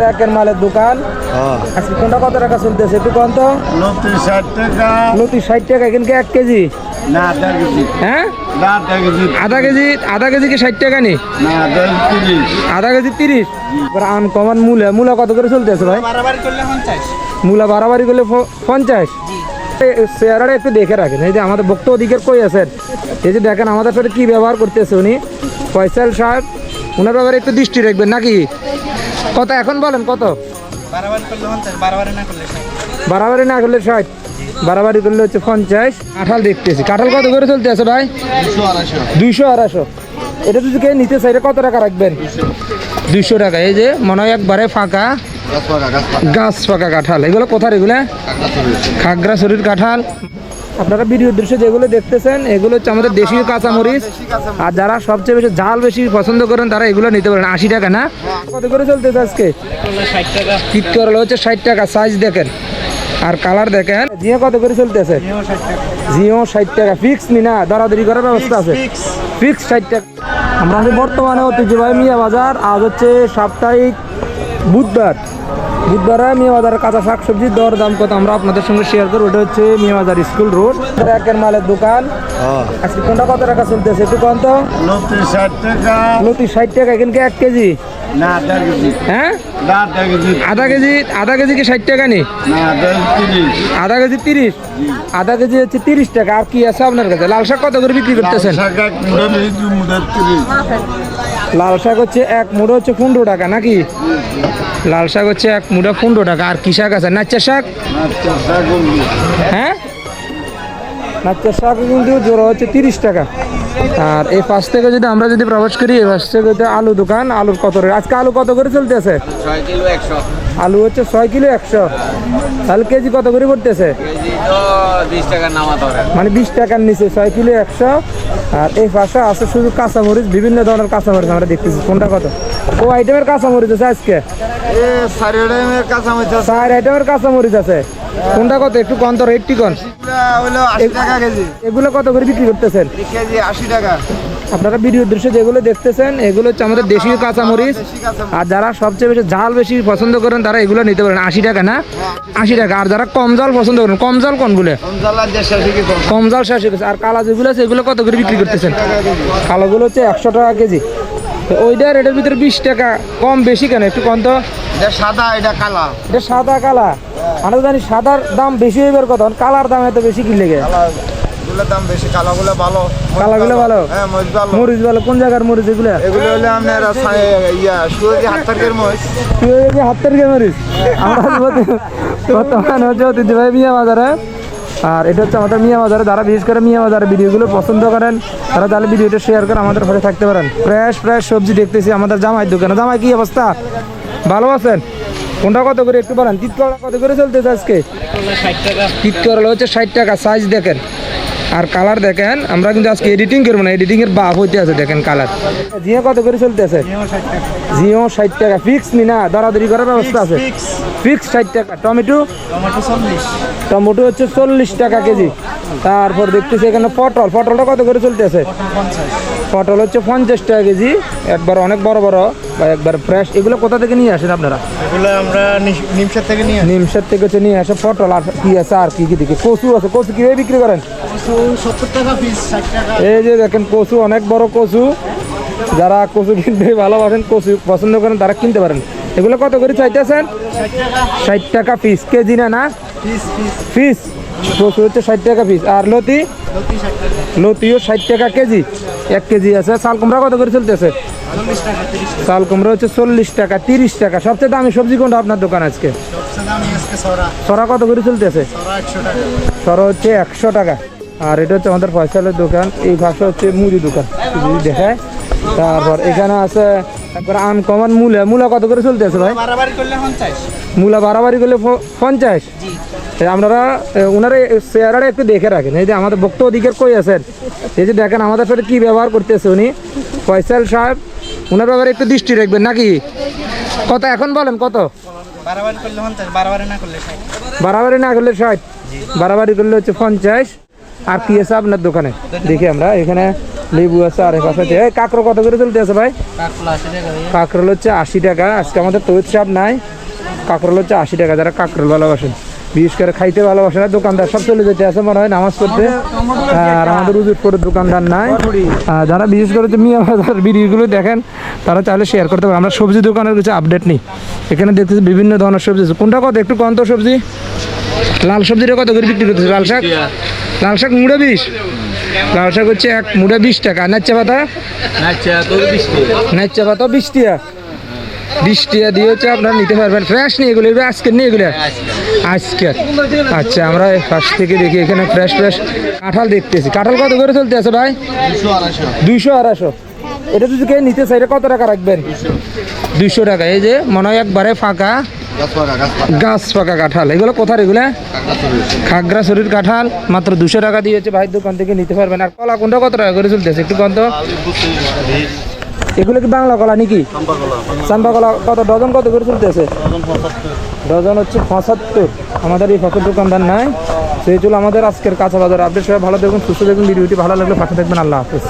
একের মালের দোকান। আজকে কোনটা কত টাকা চলতেছে একটু কম তো? ষাট টাকা। লতি ষাট টাকা এখানকে এক কেজি? না আধা কেজি। হ্যাঁ? আধা কেজি। আধা কেজি কি ষাট টাকা নি? আধা কেজি তিরিশ। আনকমন মূলা মূলা কত করে চলতেছে ভাই? মূলা বাড়াবাড়ি করলে প- পঞ্চাশ? চেহারাটা একটু দেখে রাখেন। এই যে আমাদের বক্তব্য দিকের কই আছেন? এই যে দেখেন আমাদের সাথে কি ব্যবহার করতেছে উনি। ফয়সাল সাহেব ওনার ব্যাপারে একটু দৃষ্টি রাখবেন নাকি? কত এখন বলেন কত? বাড়াবাড়ি বাড়াবাড়ি না করলে ষাট। বাড়াবাড়ি করলে হচ্ছে পঞ্চাশ। কাঁঠাল দেখতেছি। কাঁঠাল কত করে চলতে আছে ভাই? দুইশো আড়াইশো। এটা যদি কে নিতে চাই এটা কত টাকা রাখবেন? দুইশো। টাকা। এই যে মনে হয় একবারে ফাঁকা। গাছ ফাঁকা কাঁঠাল। এগুলো কোথায় এগুলো? খাগড়া শরীর কাঁঠাল। আপনারা ভিডিওর দৃশ্য যেগুলো দেখতেছেন এগুলো হচ্ছে আমাদের দেশীয় কাঁচামরিচ। আর যারা সবচেয়ে বেশি ঝাল বেশি পছন্দ করেন তারা এগুলো নিতে পারেন। আশি টাকা না? কত করে চলতেছে আজকে? টাকা করলে হচ্ছে ষাট টাকা। সাইজ দেখেন। আর কালার দেখেন। জিও কত করে চলতেছে? জিও ষাট টাকা। ফিক্স নি না? দরাদরি করার ব্যবস্থা আছে। ফিক্স ষাট টাকা। আমরা বর্তমানে ঐতিহ্যবাহী মিয়া বাজার। আজ হচ্ছে সাপ্তাহিক বুধবার। বুধবারে মেয়ে বাজারের কাঁচা শাকসবজির দর দাম কত আমরা আপনাদের সঙ্গে শেয়ার করব। ওটা হচ্ছে মিয়াবাজার স্কুল রোড একের মালের দোকান। আজকে কোনটা কত টাকা চলতেছে একটু কত তো? নব্বই ষাট টাকা। লতি ষাট টাকা এখানকে এক কেজি? হ্যাঁ? আধা কেজি। আধা কেজি কি ষাট টাকা নি? আধা কেজি তিরিশ। আধা কেজি হচ্ছে তিরিশ টাকা। আর কি আছে আপনার কাছে? লাল শাক কত করে বিক্রি করতেছেন? লাল শাক হচ্ছে এক মুঠো হচ্ছে পনেরো টাকা নাকি? লাল শাক হচ্ছে এক মুঠো পনেরো টাকা। আর কি শাক আছে? নাচ্চা শাক। হ্যাঁ? নাচ্চা শাক কিন্তু জোড়া হচ্ছে তিরিশ টাকা। আর এই পাশ থেকে যদি আমরা যদি প্রবেশ করি এই পাশ থেকে আলু দোকান। আলুর কত রে আজকে আলু কত করে চলতেছে? আলু হচ্ছে ছয় কিলো একশো। তাহলে কেজি কত করে পড়তেছে? মানে বিশ টাকার নিচে ছয় কিলো একশো। আর এই পাশে আছে শুধু কাঁচামরিচ বিভিন্ন ধরনের কাঁচামরিচ আমরা দেখতেছি। কোনটা কত? ও আইটেমের কাঁচামরিচ আছে আজকে? কাঁচামরিচ চার আইটেমের কাঁচামরিচ আছে। কোনটা কত? একটু কম তো রেটটি কন। এগুলা কত করে বিক্রি করতেছেন? আশি টাকা। আপনারা ভিডিও দৃশ্য যেগুলো দেখতেছেন এগুলো হচ্ছে আমাদের দেশীয় কাঁচামরিচ। দেশি আর যারা সবচেয়ে বেশি ঝাল বেশি পছন্দ করেন তারা এগুলো নিতে পারেন। আশি টাকা না? আশি টাকা। আর যারা কম জাল পছন্দ করেন কম জাল কোনগুলো? কম জাল শেষ হয়ে গেছে আর কালা যেগুলো আছে এগুলো কত করে বিক্রি করতেছেন? কালোগুলো হচ্ছে একশো টাকা কেজি। তো ওইটার এটার ভিতরে বিশ টাকা। কম বেশি কেন? একটু কম তো। সাদা এটা কালা। এটা সাদা কালা। আমরা জানি সাদার দাম বেশি হইবার কথা কালার দাম এত বেশি কি? লেগে কালা দাম বেশি কালাগুলো ভালো। কালাগুলো ভালো? হ্যাঁ মরিচ ভালো। মরিচ কোন জায়গার মরিচ এগুলো? এগুলো হলে আপনার ইয়া মরিচ। মরিচ? আমরা বলতে- বর্তমানে হচ্ছে ঐতিহ্যবাহী মিয়া বাজারে। আর এটা হচ্ছে আমাদের মিয়া বাজারে। যারা বিশেষ করে মিয়া বাজারের ভিডিওগুলো পছন্দ করেন, তারা তাহলে ভিডিওটা শেয়ার করে আমাদের ঘরে থাকতে পারেন। ফ্রেশ ফ্রেশ সবজি দেখতেছি আমাদের জামাই দোকানে। জামাই, কি অবস্থা? ভালো আছেন? কোনটা কত করে একটু বলেন? তিত করলা কত করে চলতেছে আজকে? ষাট তিত করলা হচ্ছে ষাট টাকা সাইজ দেখেন। আর কালার দেখেন, আমরা কিন্তু আজকে এডিটিং করব না এডিটিং এর বাপ হইতে আছে দেখেন কালার জিও কত করে চলতেছে? জিও ষাট টাকা ফিক্স নি না দরাদরি করার ব্যবস্থা আছে। ফিক্স। ষাট টাকা টমেটো? টমেটো হচ্ছে চল্লিশ টাকা কেজি। তারপর দেখতেছি এখানে পটল পটলটা কত করে চলতেছে? পঞ্চাশ। পটল হচ্ছে পঞ্চাশ টাকা কেজি একবার অনেক বড় বড় বা একবার ফ্রেশ এগুলো কোথা থেকে নিয়ে আসেন আপনারা? এগুলো আমরা নিমসার থেকে নিয়ে নিমসার থেকে হচ্ছে নিয়ে আসে পটল আর কি আছে আর কি কি দেখি। কচু আছে কচু কীভাবে বিক্রি করেন? এই যে দেখেন কচু অনেক বড় কচু। যারা কচু কিনতে ভালোবাসেন কচু পছন্দ করেন তারা কিনতে পারেন। এগুলো কত করে চাইতেছেন? ষাট টাকা পিস কেজি না না? পিস কচু হচ্ছে ষাট টাকা পিস আর লতি? লতিও ষাট টাকা কেজি। এক কেজি আছে। চাল কুমড়া কত করে চলতেছে? চাল কুমড়া হচ্ছে চল্লিশ টাকা তিরিশ টাকা। সবচেয়ে দামি সবজি কোনটা আপনার দোকান আজকে? সরা। কত করে চলতেছে? সরা সরা হচ্ছে একশো টাকা। আর এটা হচ্ছে আমাদের ফয়সালের দোকান। এই ভাষা হচ্ছে মুদি দোকান। দেখায় তারপর এখানে আছে একবার আনকমন মূলা। মূলা কত করে চলতেছে ভাই? মূলা বাড়াবাড়ি করলে পঞ্চাশ? আপনারা ওনারা চেহারাটা একটু দেখে রাখেন। এই যে আমাদের বক্তব্য দিকের কই আছেন? এই যে দেখেন আমাদের সাথে কি ব্যবহার করতেছে উনি। ফয়সাল সাহেব ওনার ব্যাপারে একটু দৃষ্টি রাখবেন নাকি? কত এখন বলেন কত? বাড়াবাড়ি না করলে ষাট। বাড়াবাড়ি করলে হচ্ছে পঞ্চাশ। আর কি আছে আপনার দোকানে। দেখি আমরা এখানে লেবু আছে আর আছে। এই কাঁকড়ো কত করে চলতে আছে ভাই? কাঁকরোল হচ্ছে আশি টাকা। আজকে আমাদের তৈরি সাপ নাই। কাঁকরোল হচ্ছে আশি টাকা। যারা কাঁকরোল ভালোবাসেন বিশেষ করে খাইতে ভালোবাসে না দোকানদার সব চলে যেতে আছে মনে হয় নামাজ পড়তে। আর আমাদের উজুর করে দোকানদার নাই। আর যারা বিশেষ করে মিয়া বাজার ভিডিওগুলো দেখেন তারা চাইলে শেয়ার করতে পারে। আমরা সবজি দোকানের কিছু আপডেট নিই। এখানে দেখতেছি বিভিন্ন ধরনের সবজি আছে। কোনটা কত? একটু কত সবজি। লাল সবজিটা কত করে বিক্রি করতেছে? লাল শাক? লাল শাক মুড়ে বিশ লাল শাক হচ্ছে এক মুড়ে বিশ টাকা। নাচ্চা পাতা? নাচ্চা পাতা বিশ টাকা। বিশ টাকা। দিয়ে হচ্ছে আপনারা নিতে পারবেন। ফ্রেশ নিয়ে এগুলো এগুলো আজকের নিয়ে এগুলো? আজকে। আচ্ছা আমরা ফার্স্ট থেকে দেখি এখানে ফ্রেশ ফ্রেশ কাঁঠাল দেখতেছি। কাঁঠাল কত করে চলতে আছে ভাই? দুইশো আড়াইশো। এটা যদি কে নিতে চাই এটা কত টাকা রাখবেন? দুইশো টাকা। এই যে মনে হয় একবারে ফাঁকা। গাছ পাকা কাঁঠাল। এগুলো কোথার এগুলা? খাগড়া শরীর কাঁঠাল। মাত্র দুশো টাকা দিয়ে হচ্ছে ভাইয়ের দোকান থেকে নিতে পারবেন। আর কলা কোনটা কত টাকা করে চলতেছে? একটু কত এগুলো কি বাংলা কলা নাকি? চাম্পা কলা কত ডজন কত করে চলতেছে? ডজন হচ্ছে পঁচাত্তর। আমাদের এই ফসল দোকানদার নাই। সেই চলো আমাদের আজকের কাঁচা বাজার আপডেট। সবাই ভালো দেখুন সুস্থ দেখুন। ভিডিওটি ভালো লাগলে পাশে দেখবেন আল্লাহ হাফিজ।